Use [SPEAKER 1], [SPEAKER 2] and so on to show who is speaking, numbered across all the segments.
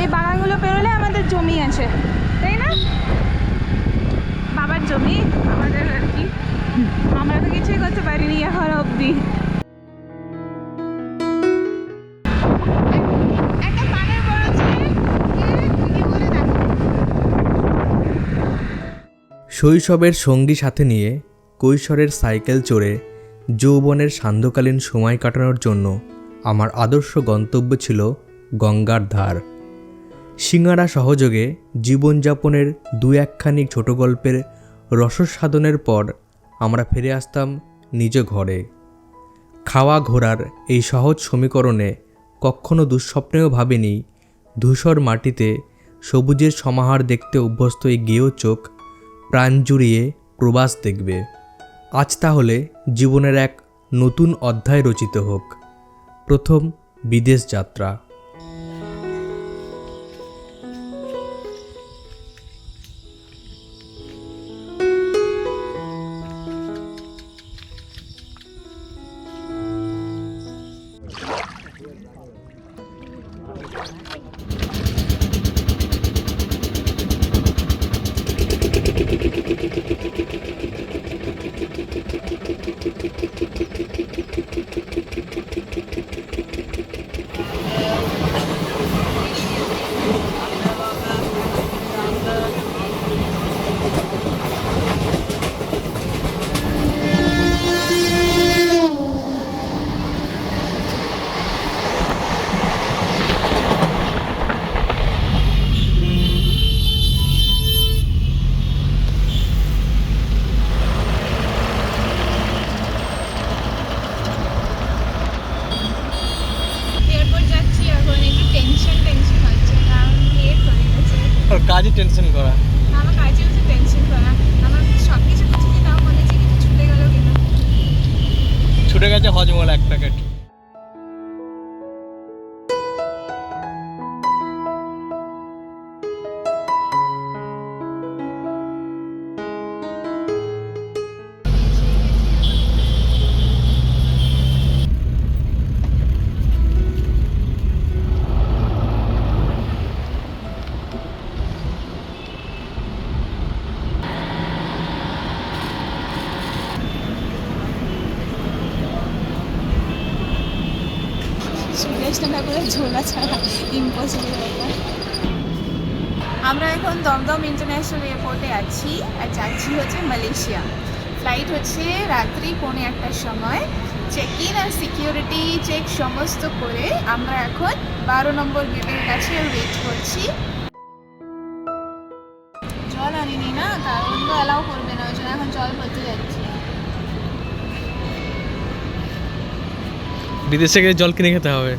[SPEAKER 1] এই বাগানগুলো পেরোলে আমাদের জমি আছে। তাই না? বাবার জমি, আমাদের আর কি। আমরা তো কিছুই করতে পারিনি এখন দেখো
[SPEAKER 2] শৈশবের সঙ্গী সাথে নিয়ে কৈশোরের সাইকেল চড়ে যৌবনের সান্ধ্যকালীন সময় কাটানোর জন্য আমার আদর্শ গন্তব্য ছিল গঙ্গার ধার। সিঙ্গারা সহযোগে জীবনযাপনের দু একখানি ছোট গল্পের রসসাধনের পর আমরা ফিরে আসতাম নিজ ঘরে। খাওয়া ঘোরার এই সহজ সমীকরণে কখনো দুঃস্বপ্নেও ভাবিনি ধূসর মাটিতে সবুজের সমাহার দেখতে অভ্যস্ত এই গেয় চোখ প্রাণ জুড়িয়ে প্রবাস দেখবে। আজ তাহলে জীবনের এক নতুন অধ্যায় রচিত হোক। প্রথম বিদেশ যাত্রা।
[SPEAKER 1] Thank you. গেছে
[SPEAKER 2] কাজে টেনশন করা।
[SPEAKER 1] আমার কাজে হচ্ছে টেনশন করা আমার সব কিছু কিছু তাও মনে হচ্ছে কিছু ছুটে গেল কিন্তু
[SPEAKER 2] ছুটে গেছে হজমল এক প্যাকেট
[SPEAKER 1] না বলে ঝোলা ছাড়া ইম্পসিবল ব্যাপার আমরা এখন দমদম ইন্টারন্যাশনাল এয়ারপোর্টে আছি আর যাচ্ছি হচ্ছে মালয়েশিয়া। ফ্লাইট হচ্ছে রাত্রি পৌনে একটার সময়। চেক ইন আর সিকিউরিটি চেক সমস্ত করে আমরা এখন বারো নম্বর গেটের কাছে ওয়েট করছি। জল আনিনি না কারণ তো অ্যালাউ করবে না ওই জন্য এখন জল ভরতে যাচ্ছি।
[SPEAKER 2] বিদেশে গিয়ে জল কিনে খেতে হবে।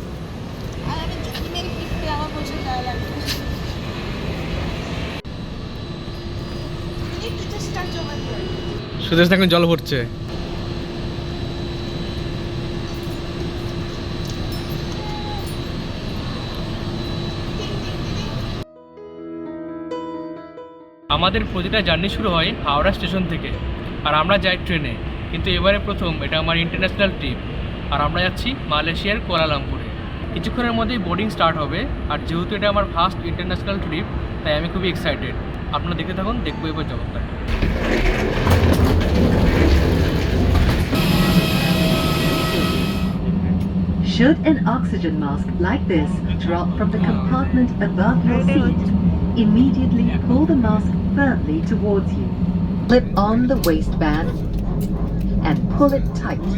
[SPEAKER 2] সুদেশ এখন জল ভরছে। আমাদের প্রতিটা জার্নি শুরু হয় হাওড়া স্টেশন থেকে, আর আমরা যাই ট্রেনে। কিন্তু এবারে প্রথম এটা আমার ইন্টারন্যাশনাল ট্রিপ আর আমরা যাচ্ছি মালয়েশিয়ার কোয়ালালামপুরে। কিছুক্ষণের মধ্যেই বোর্ডিং স্টার্ট হবে, আর যেহেতু এটা আমার ফার্স্ট ইন্টারন্যাশনাল ট্রিপ তাই আমি খুবই এক্সাইটেড আপনারা দেখে থাকুন দেখবো এবার জগৎটা
[SPEAKER 3] Should an oxygen mask like this drop from the compartment above your seat, immediately pull the mask firmly towards you. Clip on the waistband and pull it tight.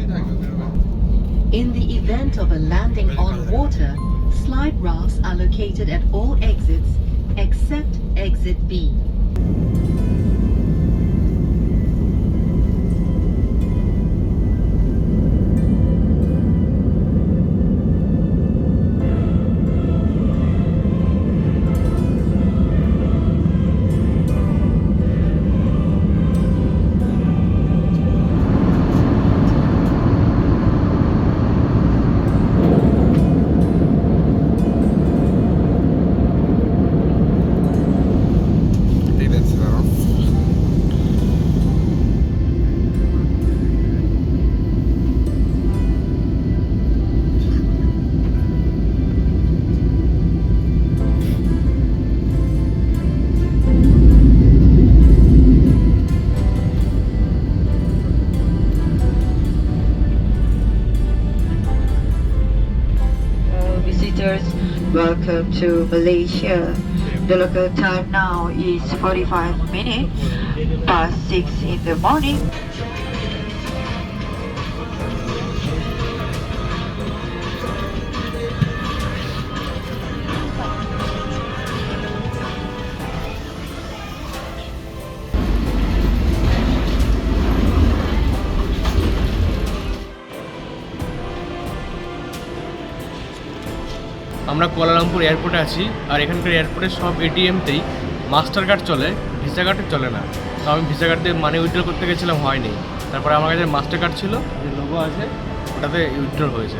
[SPEAKER 3] In the event of a landing on water, slide rafts are located at all exits except exit B.
[SPEAKER 4] welcome to Malaysia. The local time now is 45 minutes past 6 in the morning.
[SPEAKER 5] আমরা Kuala Lumpur এয়ারপোর্টে আছি আর এখানকার এয়ারপোর্টের সব এটিএমতেই Mastercard চলে Visa কার্ডে চলে না। তো আমি ভিসা কার্ড দিয়ে মানি উইথড্র করতে গেছিলাম হয়নি। তারপরে আমার কাছে মাস্টার কার্ড ছিল যে লোগো আছে ওটাতে উইথড্র হয়েছে।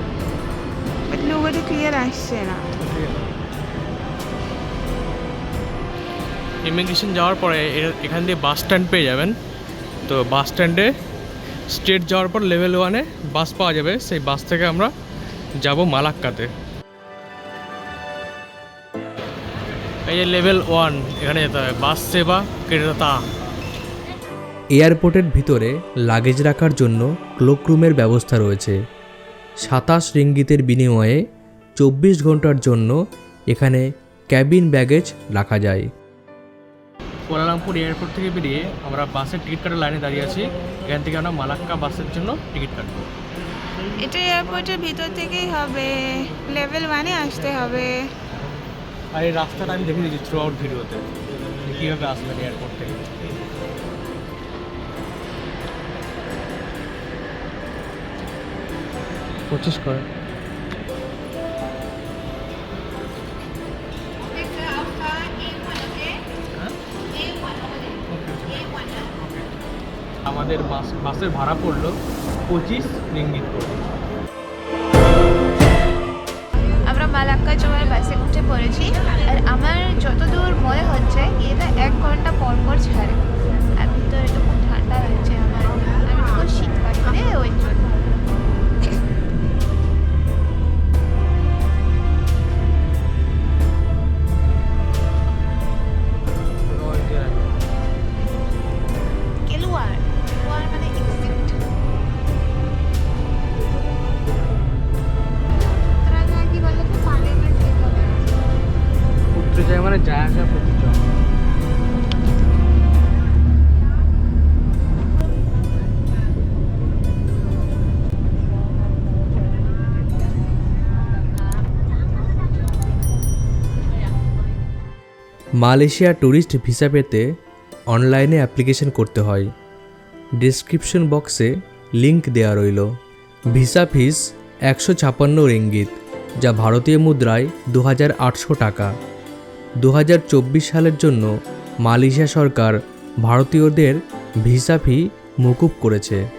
[SPEAKER 1] বাট লোগোটা ক্লিয়ার আসছে না।
[SPEAKER 5] ইমিগ্রেশন যাওয়ার পরে এখান দিয়ে বাস স্ট্যান্ড পেয়ে যাবেন। তো বাস স্ট্যান্ডে স্টেট যাওয়ার পর লেভেল ওয়ানে বাস পাওয়া যাবে সেই বাস থেকে আমরা যাব মালাক্কাতে। এই যে লেভেল ওয়ান এখানে যেতে হবে। বাস সেবা ক্রেতা
[SPEAKER 2] এয়ারপোর্টের ভিতরে লাগেজ রাখার জন্য ক্লোকরুমের ব্যবস্থা রয়েছে। সাতাশ রিঙ্গিতের বিনিময়ে চব্বিশ ঘণ্টার জন্য এখানে ক্যাবিন ব্যাগেজ রাখা যায়।
[SPEAKER 5] কুয়ালালামপুর এয়ারপোর্ট থেকে বেরিয়ে আমরা বাসের টিকিট কাটার লাইনে দাঁড়িয়ে আছি। এখান থেকে আমরা মালাক্কা বাসের জন্য টিকিট কাটবো।
[SPEAKER 1] এটা এয়ারপোর্টের ভিতর থেকেই হবে। লেভেল ওয়ানে আসতে হবে।
[SPEAKER 5] আর এই রাস্তাটা আমি দেখে দিয়েছি থ্রু আউট ভিডিওতে কীভাবে আসবেন এয়ারপোর্ট থেকে। পঁচিশ করে। আমাদের বাস বাসের ভাড়া পড়ল পঁচিশ রিঙ্গিত করে।
[SPEAKER 1] যাওয়ার বাসে উঠে পড়েছি। আর আমার যতদূর মনে হচ্ছে এটা এক ঘণ্টা পরপর পর ছাড়ে।
[SPEAKER 2] মালয়েশিয়া ট্যুরিস্ট ভিসা পেতে অনলাইনে অ্যাপ্লিকেশন করতে হয়। ডিসক্রিপশন বক্সে লিংক দেওয়া রইল। ভিসা ফিস একশো ছাপান্ন রিঙ্গিত, যা ভারতীয় মুদ্রায় দু হাজার আটশো টাকা। দু হাজার চব্বিশ সালের জন্য মালয়েশিয়া সরকার ভারতীয়দের ভিসা ফি মকুব করেছে।